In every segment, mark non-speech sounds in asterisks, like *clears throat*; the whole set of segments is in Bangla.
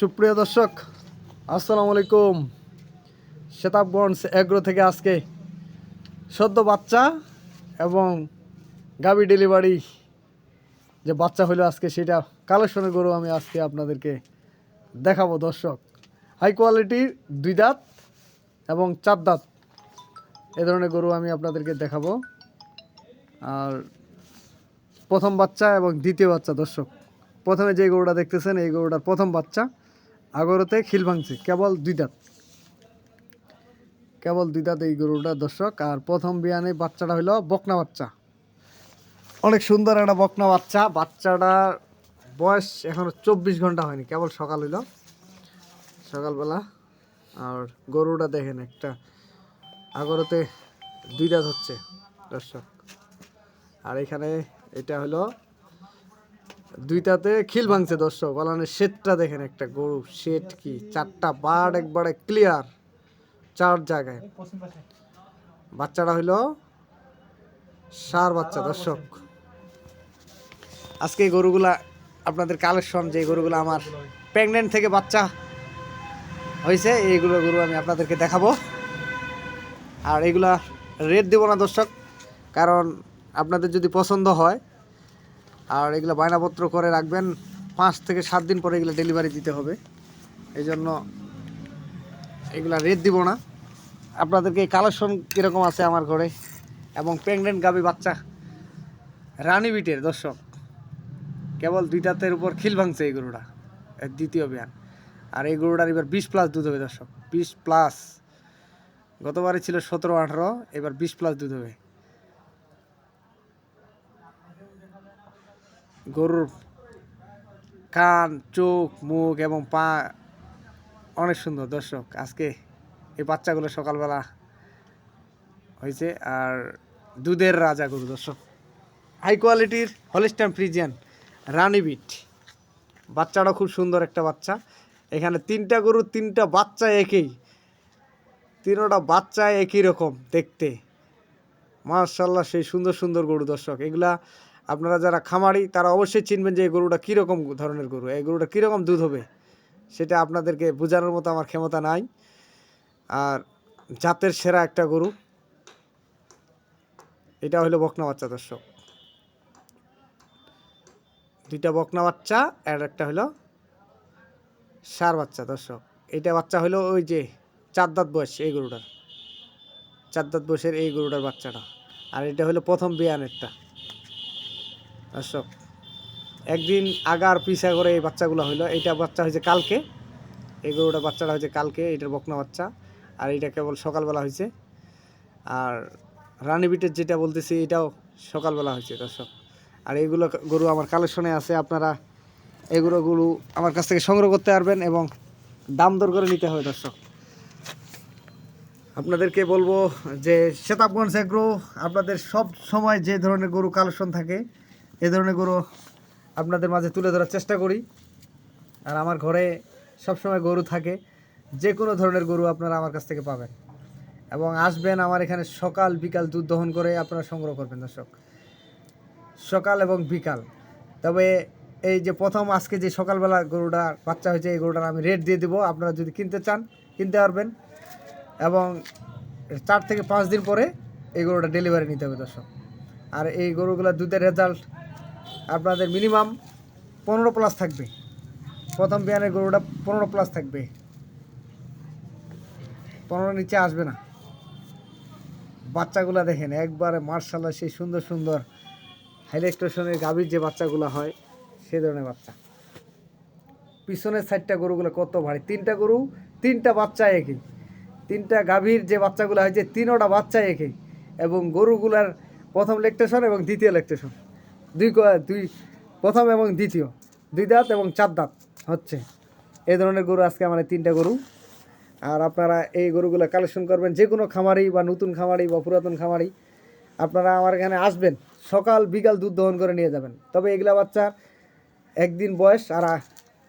সুপ্রিয় দর্শক, আসসালামু আলাইকুম। শেতাবগঞ্জ এগ্রো থেকে আজকে সদ্য বাচ্চা এবং গাবি ডেলিভারি যে বাচ্চা হলো আজকে সেটা কালেকশনের গরু আমি আজকে আপনাদেরকে দেখাবো দর্শক। হাই কোয়ালিটির দুই দাঁত এবং চার দাঁত এ ধরনের গরু আমি আপনাদেরকে দেখাবো। আর প্রথম বাচ্চা এবং দ্বিতীয় বাচ্চা দর্শক, প্রথমে যে গরুটা দেখতেছেন, এই গরুটার প্রথম বাচ্চা। আগরতে খিল ভাঙছে, কেবল দুই দাঁত কেবল দুই দাঁত এই গরুটা, দর্শক, আর প্রথম বিয়ানে বাচ্চাটা হলো বকনা বাচ্চা। অনেক সুন্দর একটা বকনা বাচ্চা। বাচ্চাটার বয়স এখনও চব্বিশ ঘণ্টা হয়নি, কেবল সকাল হইল। সকালবেলা, আর গরুটা দেখেন একটা, আগরতে দুই দাঁত হচ্ছে, দর্শক। আর এখানে এটা হলো দুইটাতে খিল ভাঙছে দর্শক, বলানের শেডটা দেখেন একটা গরু, শেড কি? চারটা বার্ড একবারে ক্লিয়ার চার জায়গায়। বাচ্চাটা হইল সার বাচ্চা দর্শক। আজকে এই গরুগুলা, আপনাদের কালেকশন যে গরুগুলো আমার প্রেগনেন্ট থেকে বাচ্চা হয়েছে এইগুলো গরু আমি আপনাদেরকে দেখাবো। আর এগুলা রেট দেবো না দর্শক, কারণ আপনাদের যদি পছন্দ হয় আর এগুলো বায়নাপত্র করে রাখবেন পাঁচ থেকে সাত দিন পরে এগুলো ডেলিভারি দিতে হবে। এই জন্য এগুলা রেট দিব না। আপনাদেরকে এই কালেকশন কীরকম আছে আমার ঘরে? এবং প্রেগনেন্ট গাবি বাচ্চা, রানী বিটের দর্শক, কেবল দুই দাঁতের উপর খিল ভাঙছে এই গরুটা দ্বিতীয় বিয়ান। আর এই গরুটার এবার বিশ প্লাস দুধ হবে দর্শক, বিশ প্লাস গতবারে ছিল সতেরো আঠারো, এবার বিশ প্লাস দুধ হবে। গরুর কান, চোখ, মুখ এবং পা অনেক সুন্দর। দর্শক, আজকে এই বাচ্চাগুলো সকালবেলা হয়েছে আর দুধের রাজা গরু, দর্শক। হাই কোয়ালিটির হলিস্টান ফ্রিজিয়ান রানিবিট বাচ্চাটা খুব সুন্দর একটা বাচ্চা। এখানে তিনটা গরু, তিনটা বাচ্চা একই। তিনোটা বাচ্চা একই রকম দেখতে। মার্শাল্লাহ সেই সুন্দর সুন্দর গরু, দর্শক। এগুলা আপনারা যারা খামারি, তারা অবশ্যই চিনবেন যে এই গরুটা কীরকম ধরনের গরু, এই গরুটা কীরকম দুধ হবে। সেটা আপনাদেরকে বোঝানোর মতো আমার ক্ষমতা নাই। আর জাতের সেরা একটা গরু, এটা হলো বকনা বাচ্চা দর্শক। দুইটা বকনা বাচ্চা, আর একটা হলো সার বাচ্চা দর্শক। এটা বাচ্চা হলো ওই যে চার দাঁত বয়স এই গরুটার, চার দাঁত বয়সের এই গরুটার বাচ্চাটা। আর এটা হলো প্রথম বিয়ানেরটা। দর্শক একদিন আগার পিছা করে এই বাচ্চাগুলো হইল। এইটা বাচ্চা হয়েছে কালকে। এই গরুটা বাচ্চাটা হয়েছে কালকে এটার বকনা বাচ্চা। আর এইটা কেবল সকালবেলা হয়েছে। আর রানী বিটের যেটা বলতেছি, এটাও সকালবেলা হয়েছে দর্শক। আর এইগুলো গরু আমার কালেকশনে আছে, আপনারা এগুলো গরু আমার কাছ থেকে সংগ্রহ করতে পারবেন এবং দাম দর করে নিতে হবে দর্শক। আপনাদেরকে বলব যে শেতাবগঞ্জ এগ্রো আপনাদের সব সময় যে ধরনের গরু কালেকশন থাকে এ ধরনের গরু আপনাদের মাঝে তুলে ধরার চেষ্টা করি। আর আমার ঘরে সব সময় গরু থাকে, যে কোনো ধরনের গরু আপনারা আমার কাছ থেকে পাবেন। এবং আসবেন আমার এখানে সকাল, বিকাল দুধ দহন করে আপনারা সংগ্রহ করবেন, দর্শক। সকাল এবং বিকাল। তবে এই যে প্রথম আজকে যে সকালবেলা গরুটা, বাচ্চা হয়েছে, এই গরুটার আমি রেট দিয়ে দেবো। আপনারা যদি কিনতে চান, কিনতে পারবেন। এবং চার থেকে পাঁচ দিন পরে এই গরুটা ডেলিভারি নিতে হবে, দর্শক। আর এই গরুগুলো দুধের রেজাল্ট আপনাদের মিনিমাম পনেরো প্লাস থাকবে। প্রথম বিয়ানের গরুটা পনেরো প্লাস থাকবে। পনেরো নিচে আসবে না। বাচ্চাগুলা দেখেন, একবারে মার্শাল্লাহ সেই সুন্দর সুন্দর হাইলেক্টেশনের গাভীর যে বাচ্চাগুলো হয় সেই ধরনের বাচ্চা। পিছনের সাইডটা গরুগুলো কত ভারী। তিনটা গরু, তিনটা বাচ্চা একই। তিনটা গাভীর যে বাচ্চাগুলো হয়েছে, তিনোটা বাচ্চা একই। এবং গরুগুলার প্রথম লেকটেশন এবং দ্বিতীয় লেকটেশন দুই দুই প্রথম এবং দ্বিতীয়। দুই দাঁত এবং চার দাঁত হচ্ছে। এই ধরনের গরু আজকে আমাদের তিনটা গরু। আর আপনারা এই গরুগুলো কালেকশন করবেন যে কোনো খামারি বা নতুন খামারি বা পুরাতন খামারি, আপনারা আমার এখানে আসবেন, সকাল বিকাল দুধ দহন করে নিয়ে যাবেন। তবে এগুলা বাচ্চা একদিন বয়স আর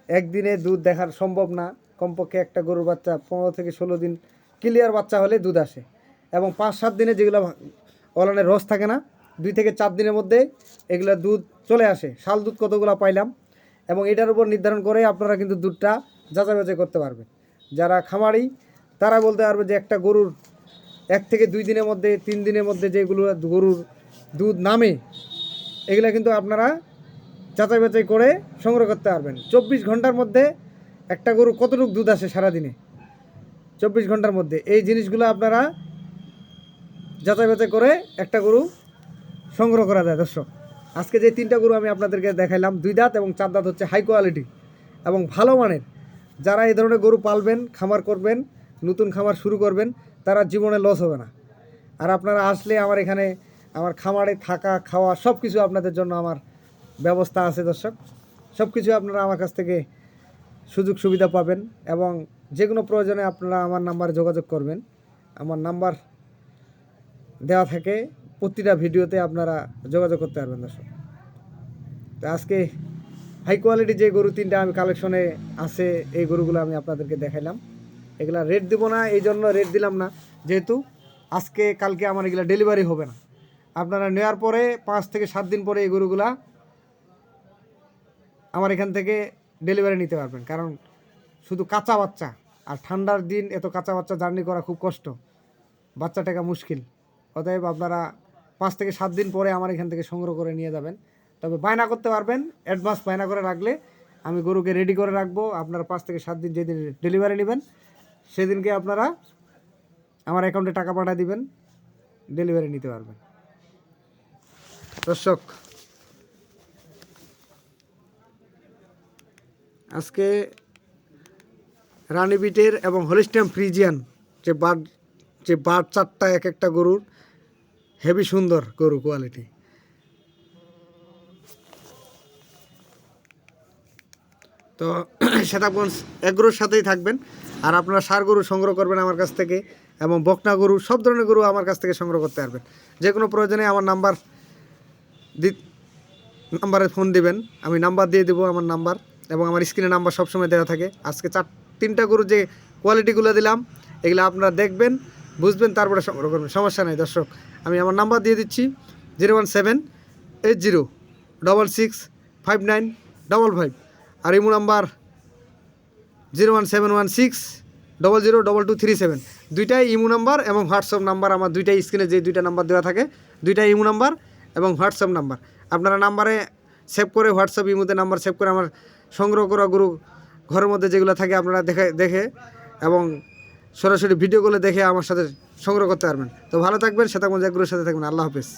একদিনে দুধ দেখার সম্ভব না। কমপক্ষে একটা গরুর বাচ্চা পনেরো থেকে ষোলো দিন ক্লিয়ার বাচ্চা হলে দুধ আসে। এবং পাঁচ সাত দিনে যেগুলো অলানের রস থাকে না দুই থেকে চার দিনের মধ্যে এগুলা দুধ চলে আসে। শাল দুধ কতগুলো পাইলাম এবং এটার উপর নির্ধারণ করে আপনারা কিন্তু দুধটা যাচাই বাছাই করতে পারবেন। যারা খামারি, তারা বলতে পারবে যে একটা গরুর এক থেকে দুই দিনের মধ্যে, তিন দিনের মধ্যে যেগুলো গরুর দুধ নামে, এগুলো কিন্তু আপনারা যাচাই বাছাই করে সংগ্রহ করতে পারবেন। চব্বিশ ঘণ্টার মধ্যে একটা গরু কতটুকু দুধ আসে সারাদিনে? চব্বিশ ঘণ্টার মধ্যে। এই জিনিসগুলো আপনারা যাচাই বাছাই করে একটা গরু সংগ্রহ করা যায়, দর্শক। আজকে যে তিনটা গরু আমি আপনাদেরকে দেখাইলাম, দুই দাঁত এবং চার দাঁত হচ্ছে হাই কোয়ালিটি এবং ভালো মানের। যারা এই ধরনের গরু পালবেন, খামার করবেন, নতুন খামার শুরু করবেন, তারা জীবনে লস হবে না। আর আপনারা আসলে আমার এখানে আমার খামারে থাকা, খাওয়া সব কিছু আপনাদের জন্য আমার ব্যবস্থা আছে, দর্শক। সব কিছু আপনারা আমার কাছ থেকে সুযোগ সুবিধা পাবেন এবং যে কোনো প্রয়োজনে আপনারা আমার নাম্বারে যোগাযোগ করবেন। আমার নাম্বার দেওয়া থাকে প্রতিটা ভিডিওতে আপনারা যোগাযোগ করতে পারবেন, দর্শক। তো আজকে হাই কোয়ালিটি যে গরু তিনটা আমি কালেকশনে আছে, এই গরুগুলো আমি আপনাদেরকে দেখাইলাম। এগুলা রেট দিব না, এই জন্য রেট দিলাম না। যেহেতু আজকে, কালকে আমার এগুলা ডেলিভারি হবে না। আপনারা নেওয়ার পরে পাঁচ থেকে সাত দিন পরে এই গরুগুলা আমার এখান থেকে ডেলিভারি নিতে পারবেন। কারণ শুধু কাঁচা বাচ্চা, আর ঠান্ডার দিন এত কাঁচা বাচ্চা জার্নি করা খুব কষ্ট। বাচ্চা টাকা মুশকিল। অতএব আপনারা পাঁচ থেকে সাত দিন পরে আমার এখান থেকে সংগ্রহ করে নিয়ে যাবেন। তবে বায়না করতে পারবেন অ্যাডভান্স বায়না করে রাখলে আমি গরুকে রেডি করে রাখব। আপনারা পাঁচ থেকে সাত দিন যেদিন ডেলিভারি নেবেন, সেদিনকে আপনারা আমার অ্যাকাউন্টে টাকা পাঠিয়ে দিবেন ডেলিভারি নিতে পারবেন। দর্শক, আজকে রানী বিটের এবং হলিস্টিয়াম ফ্রিজিয়ান যে বার্ড যে বার্ড চারটা এক একটা গরুর হেভি সুন্দর গরু কোয়ালিটি তো *clears throat* সেতাবগঞ্জ এগ্রোর সাথেই থাকবেন। আর আপনারা সার গরু সংগ্রহ করবেন আমার কাছ থেকে এবং বকনা গরু, সব ধরনের গরু আমার কাছ থেকে সংগ্রহ করতে পারবেন। যে কোনো প্রয়োজনে আমার নাম্বার দি, নাম্বারে ফোন দিবেন। আমি নাম্বার দিয়ে দেবো আমার নাম্বার এবং আমার স্ক্রিনে নাম্বার সবসময় দেওয়া থাকে। আজকে চার, তিনটা গরু যে কোয়ালিটিগুলো দিলাম, এগুলো আপনারা দেখবেন। বুঝবেন, তারপরে সংগ্রহ করবেন সমস্যা নেই। দর্শক, আমি আমার নাম্বার দিয়ে দিচ্ছি, zero one seven eight zero double six five nine double five. আর imo number zero one seven one six double zero double two three seven. দুইটাই ইমো নাম্বার এবং হোয়াটসঅ্যাপ নাম্বার, আমার দুইটাই স্ক্রিনে যে দুইটা নাম্বার দেওয়া থাকে, দুইটাই ইমো নাম্বার এবং হোয়াটসঅ্যাপ নাম্বার। আপনারা নাম্বারে সেভ করে হোয়াটসঅ্যাপ, ইমোতে নাম্বার সেভ করে আমার সংগ্রহ করা গরু ঘরের মধ্যে যেগুলো থাকে, আপনারা দেখে দেখে এবং সরাসরি ভিডিওগুলো দেখে আমার সাথে সংগ্রহ করতে পারবেন। তো ভালো থাকবেন মধ্যে একগুলোর সাথে থাকবেন। আল্লাহ হাফেজ।